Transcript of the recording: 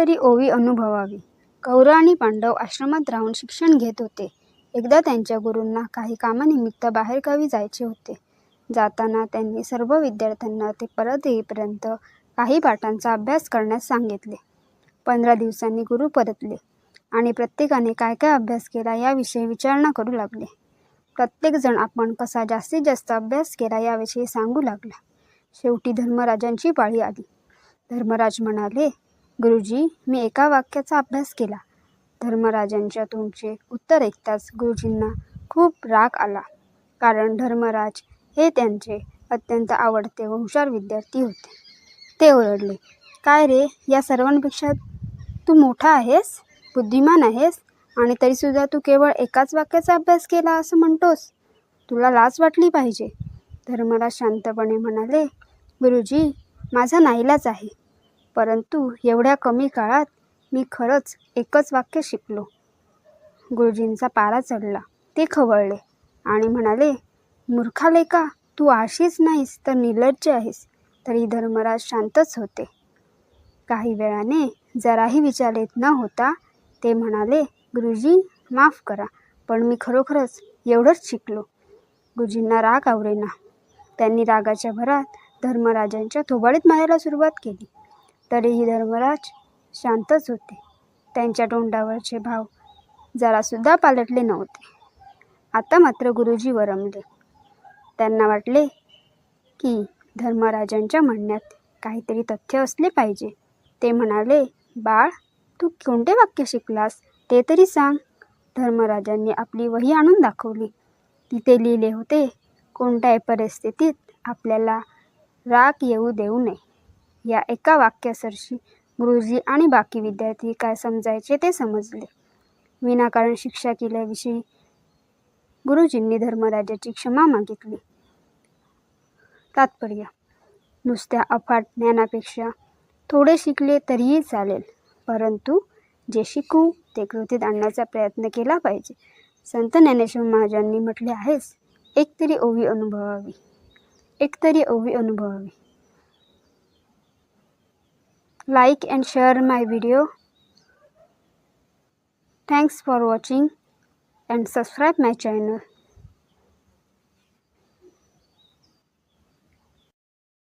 तरी ओवी अनुभवावी. कौरव आणि पांडव आश्रमात राहून शिक्षण घेत होते. एकदा त्यांच्या गुरूंना काही कामानिमित्त बाहेरगावी जायचे होते. जाताना त्यांनी सर्व विद्यार्थ्यांना ते परत येईपर्यंत काही पाठांचा अभ्यास करण्यास सांगितले. पंधरा दिवसांनी गुरु परतले आणि प्रत्येकाने काय काय अभ्यास केला याविषयी विचारणा करू लागले. प्रत्येकजण आपण कसा जास्तीत जास्त अभ्यास केला याविषयी सांगू लागला. शेवटी धर्मराजांची पाळी आली. धर्मराज म्हणाले गुरुजी मी एका वाक्याचा अभ्यास केला. धर्मराजांच्या तोंडचे उत्तर ऐकताच गुरुजींना खूप राग आला. कारण धर्मराज हे त्यांचे अत्यंत आवडते व हुशार विद्यार्थी होते. ते ओरडले काय रे या सर्वांपेक्षा तू मोठा आहेस? बुद्धिमान आहेस? आणि तरीसुद्धा तू केवळ एकाच वाक्याचा अभ्यास केला असं म्हणतोस? तुला लाज वाटली पाहिजे. धर्मराज शांतपणे म्हणाले गुरुजी माझा नाहीलाच आहे. परंतु एवढ्या कमी काळात मी खरंच एकच वाक्य शिकलो. गुरुजींचा पारा चढला ते खवळले आणि म्हणाले मूर्खाले का? तू आशीच नाहीस तर निर्लज्ज आहेस तरी धर्मराज शांतच होते. काही वेळाने जराही विचारित न होता ते म्हणाले गुरुजी माफ करा पण मी खरोखरच एवढंच शिकलो. गुरुजींना राग आवरेना. त्यांनी रागाच्या भरात धर्मराजांच्या थोबाडीत मारायला सुरुवात केली. तरीही धर्मराज शांतच होते. त्यांच्या तोंडावरचे भाव जरासुद्धा पालटले नव्हते. आता मात्र गुरुजी वरमले त्यांना वाटले की धर्मराजांच्या म्हणण्यात काहीतरी तथ्य असले पाहिजे. ते म्हणाले बाळ तू कोणते वाक्य शिकलास? ते तरी सांग. धर्मराजांनी आपली वही आणून दाखवली. तिथे लिहिले होते कोणत्याही परिस्थितीत आपल्याला राग येऊ देऊ नये. या एका वाक्यासरशी गुरुजी आणि बाकी विद्यार्थी काय समजायचे ते समजले. विनाकारण शिक्षा केल्याविषयी गुरुजींनी धर्मराजाची क्षमा मागितली. तात्पर्य नुसत्या अफाट ज्ञानापेक्षा थोडे शिकले तरीही चालेल परंतु जे शिकू ते कृतीत आणण्याचा प्रयत्न केला पाहिजे. संत ज्ञानेश्वर महाराजांनी म्हटले आहेच एक तरी ओवी अनुभवावी. एक तरी ओवी अनुभवावी. Like and share my video. Thanks for watching and subscribe my channel